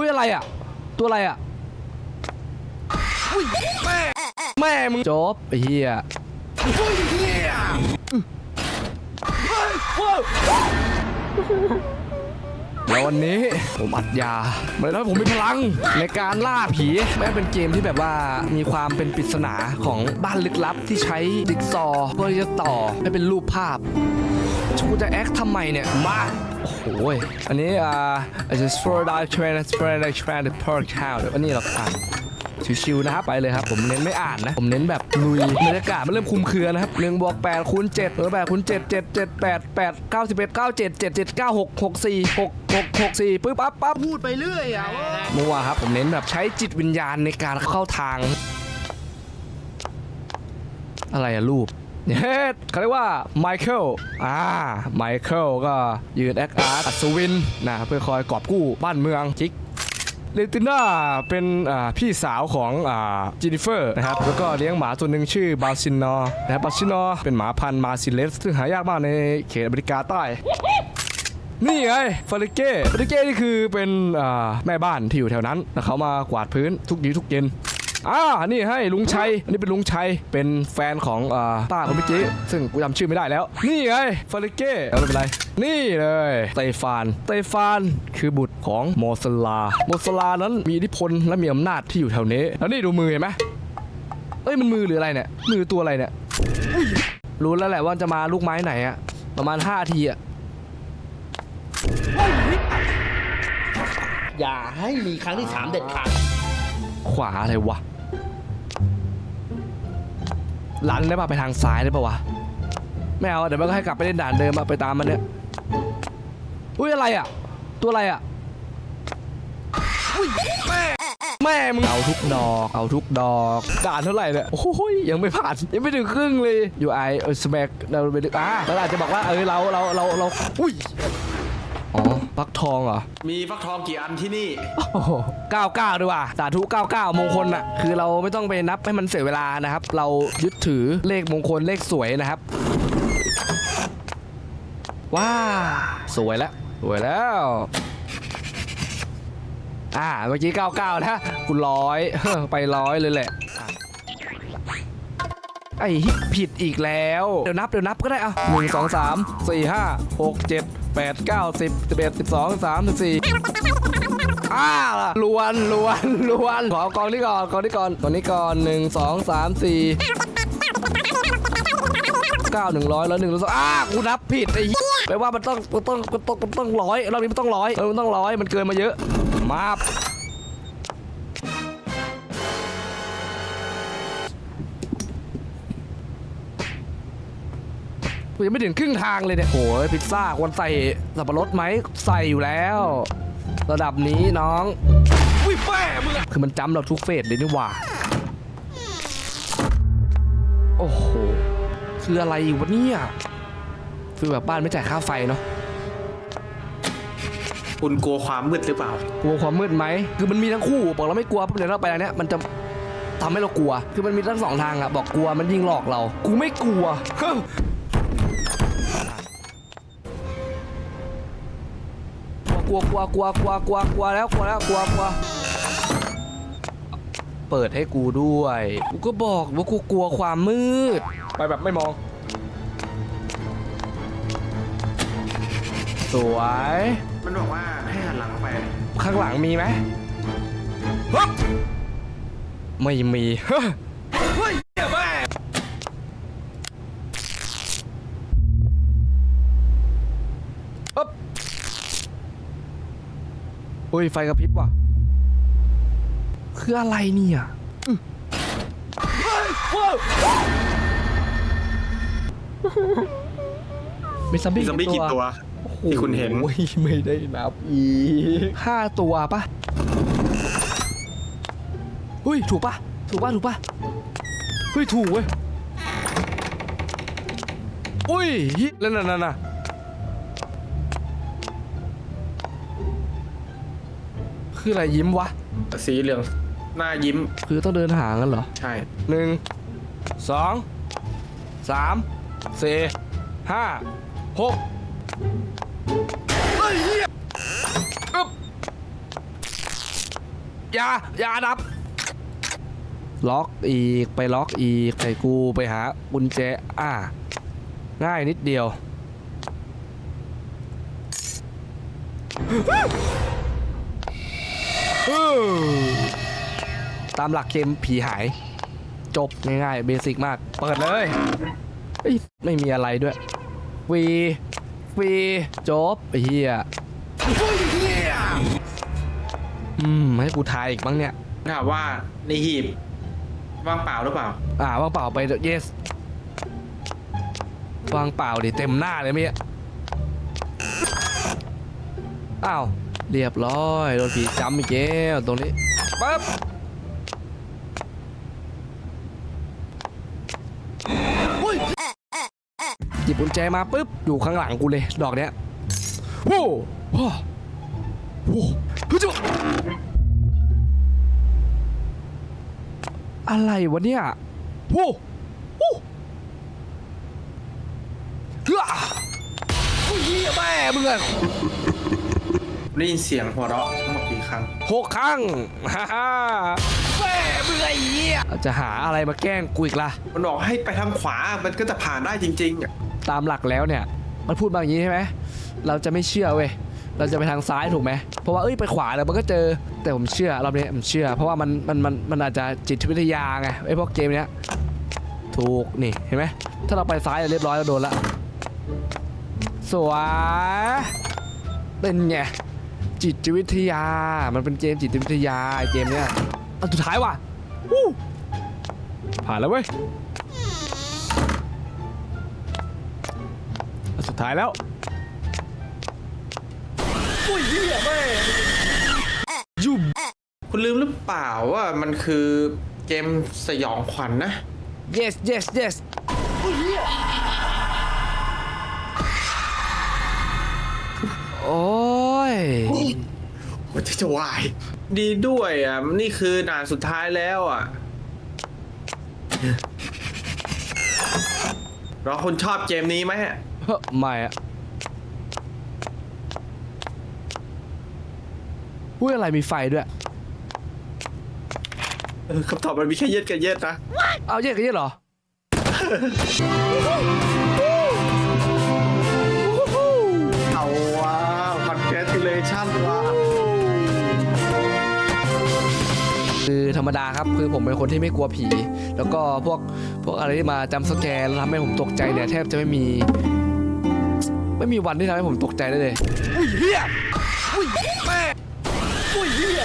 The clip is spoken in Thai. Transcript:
อุ้ยอะไรอะ ตัวอะไรอะอุ้ยแม่แม่มึงจบไอ้เหี้ยอุ้ยเหี้ยเฮ้ยว้าวแล้ววันนี้ผมอัดยามันแล้วาผมมีพลังในการล่าผีแม้เป็นเกมที่แบบว่ามีความเป็นปริศนาของบ้านลึกลับที่ใช้ดิกซอว์เพื่อที่จะต่อให้เป็นรูปภาพ กูจะแอคทำไมเนี่ย มา โอ้โหยอันนี้อ่า I just for die train train the train the per cow เดี๋ยวอันนี้เราอ่านชิวๆนะครับไปเลยครับ ผมเน้นไม่อ่านนะ ผมเน้นแบบลุยบรรยากาศมันเริ่มคลุมเครือนะครับหนึ่งบวกแปดคูณเจ็ดเออแปดคูณเจ็ดเจ็ดเจ็ดแปดแปดเก้าสิบเอ็ดเก้าเจ็ดเจ็ดเจ็ดเก้าหกหกสี่หกหกหกสี่ปึ๊บปั๊บปั๊บพูดไปเรื่อยอะมัวครับ ผมเน้นแบบใช้จิตวิญญาณในการเข้าทาง อะไรอะรูป เฮ้เขาเรียกว่าไมเคิลอ่าไมเคิลก็ยืนแอคอาร์ตอัศวินนะเพื่อคอยกอบกู้บ้านเมืองจิกเลติน่าเป็นพี่สาวของจินิเฟอร์นะครับแล้วก็เลี้ยงหมาตัวหนึ่งชื่อบาซินนอนะครับบาซินนอเป็นหมาพันธุ์มาซิเลสซึ่งหายากมากในเขตอเมริกาใต้นี่ไงฟาริเก้ฟาริเก้นี่คือเป็นแม่บ้านที่อยู่แถวนั้นแล้วเขามากวาดพื้นทุกดีทุกเย็น อ่านี่ให้ลุงชัยอันนี้เป็นลุงชัยเป็นแฟนของอ่าป้าคนเมื่อกี้ซึ่งกูจำชื่อไม่ได้แล้ว นี่ไงฟาริเก้เอาไม่เป็นไรนี่เลยสเตฟานสเตฟานคือบุตรของโมสลาโมสลานั้นมีอิทธิพลและมีอำนาจที่อยู่แถวนี้ แล้วนี่ดูมือเห็นไหมเอ้ยมันมือหรืออะไรเนี่ย มือตัวอะไรเนี่ยอุ๊ยรู้แล้วแหละว่าจะมาลูกไม้ไหนอะประมาณ5ทีอะอย่าให้มีครั้งที่สามเด็ดขาดขวาอะไรวะ ลันได้ป่ะไปทางซ้ายได้ป่ะวะไม่เอาเดี๋ยวมันก็ให้กลับไปเล่นด่านเดิมอะไปตามมันเนี่ยอุ้ยอะไรอะตัวอะไรอะอุ้ยแม่แม่มึงเอาทุกดอกเอาทุกดอกด่านเท่าไหร่เนี่ยโอ้ยยังไม่ผ่านยังไม่ถึงครึ่งเลยอยู่ไอเออสแม็กเราไปดึกอะเราอาจจะบอกว่าเออเราเราเราเราอุ้ย อ๋อปักทองเหรอมีฟักทองกี่อันที่นี่ โอ้โห99ด้วยว่ะสาธุ99มงคลน่ะคือเราไม่ต้องไปนับให้มันเสียเวลานะครับ เรายึดถือเลขมงคลเลขสวยนะครับว้าสวยแล้วสวยแล้วอ่าเมื่อกี้99นะกูร้อยไปร้อยเลยแหละไอ้ฮิผิดอีกแล้ว เดี๋ยวนับเดี๋ยวนับก็ได้อะหนึ่งสองสามสี่ห้าหกเจ็ด แปดเก้าสิบสิบเอ็ดสิบสองสามสิบสี่อ้าลวนล้วนล้วน ขอกองนี้ก่อนกองนี้ก่อนกองนี้ก่อนหนึ่งสองสามสี่เก้าหนึ่งร้อยแล้วหนึ่งแล้วสองอ้ากูนับผิดไอ้เหี้ยแปลว่ามันต้องมันต้องมันต้องมันต้องร้อยรอบนี้มันต้องร้อยมันต้องร้อยมันเกินมาเยอะ มา กูยังไม่ถึงครึ่งทางเลยเนี่ยโอ้ยพิซซ่าควรใส่สับปะรดไหมใส่อยู่แล้ว ระดับนี้น้องอุ้ยแม่มึงอะคือมันจำเราทุกเฟสเลยนี่หว่าโอ้โหคืออะไรวะเนี่ยคือแบบบ้านไม่จ่ายค่าไฟเนาะคุณกลัวความมืดหรือเปล่า กลัวความมืดไหม คือมันมีทั้งคู่ บอกเราไม่กลัวปุ๊บเดี๋ยวเราไปอันเนี้ยมันจะทำให้เรากลัว คือมันมีทั้งสองทางอะบอกกลัวมันยิ่งหลอกเรา กูไม่กลัว กลัวกลัวกลัวกลัวกลัวกลัวแล้วกลัวแล้วกลัวกลัวเปิดให้กูด้วย กูก็บอกว่ากูกลัวความมืด ไปแบบไม่มอง สวย มันบอกว่าให้หันหลังไป ข้างหลังมีไหมฮึบไม่มี เฮ้ยเฮ้ยเหี้ยแม่ฮึบ อุ้ยไฟกระพริบว่ะ คืออะไรเนี่ยอื้อเฮ้ยว้าวมีซัมบี้มีซอมบี้กี่ตัว ที่คุณเห็น โอ้ยไม่ได้นับอีกห้าตัวปะเฮ้ยถูกปะถูกปะถูกปะเฮ้ยถูกเว้ยอุ้ยเหี้ยแล้วนั่นน่ะ คืออะไรยิ้มวะ สีเหลือง หน้ายิ้ม คือต้องเดินหางกันเหรอใช่ หนึ่งสองสามสี่ห้าหกเฮ้ยเหี้ยอึ๊บอย่าอย่าดับ ล็อกอีกไปล็อกอีกใส่กูไปหากุญแจอ่า ง่ายนิดเดียว ตามหลักเกมผีหาย จบง่ายๆเบสิกมาก เปิดเลยเอ้ยไม่มีอะไรด้วยฟรีฟรีจบไอ้เหี้ยอืมให้กูทายอีกบ้างเนี่ยถามว่าในหีบว่างเปล่าหรือเปล่า อ่าว่างเปล่าไป yes ว่างเปล่าดิเต็มหน้าเลยเมื่อกี้อ้าว เรียบร้อยโดนผีจำอีกแล้วตรงนี้ปั๊บอุ้ยหยิบกุญแจมาปุ๊บอยู่ข้างหลังกูเลย ดอกเนี้ยโว้โว้โว้เฮ้ยจุ๊บอะไรวะเนี่ยโว้โว้เฮ้ยโอ้ยเหี้ยแม่มึงอะ ได้ยินเสียงหัวเราะทั้งหมดกี่ครั้งหกครั้งฮ่าฮ่าแม่มึงไอ้เหี้ยจะหาอะไรมาแกล้งกูอีกล่ะ มันบอกให้ไปทางขวา มันก็จะผ่านได้จริงๆอะตามหลักแล้วเนี่ย มันพูดมาอย่างนี้ใช่ไหมเราจะไม่เชื่อเว้ยเราจะไปทางซ้ายถูกไหมเพราะว่าเอ้ยไปขวาแล้วมันก็เจอแต่ผมเชื่อรอบนี้ผมเชื่อ เพราะว่ามันมันมันมันอาจจะจิตวิทยาไงไอ้พวกเกมเนี้ยถูกนี่เห็นไหมถ้าเราไปซ้ายเรียบร้อยเราโดนละสวยเป็นไง จิตวิทยา มันเป็นเกมจิตวิทยาไอ้เกมเนี้ยอันสุดท้ายว่ะวู้ผ่านแล้วเว้ยอันสุดท้ายแล้วโอ้ยเหี้ยแม่ยูคุณลืมหรือเปล่าว่ามันคือเกมสยองขวัญนะ yes yes yes โอ้ ยมันจะจะวาย ดีด้วยอะ นี่คือด่านสุดท้ายแล้วอะ เราคนชอบเกมนี้ไหมอะเฮ้อไม่อะอุ้ยอะไรมีไฟด้วย เออคำตอบมันมีแค่เย็ดกับเย็ดนะ เอาเยอะกันเยอะเหรอ คือธรรมดาครับคือผมเป็นคนที่ไม่กลัวผี แล้วก็พวกพวกอะไรที่มาจำสแกนแล้วทำให้ผมตกใจเนี่ยแทบจะไม่มี ไม่มีวันที่ทำให้ผมตกใจได้เลยอุ้ยเฮียอุ้ยแม่อุ้ยเฮีย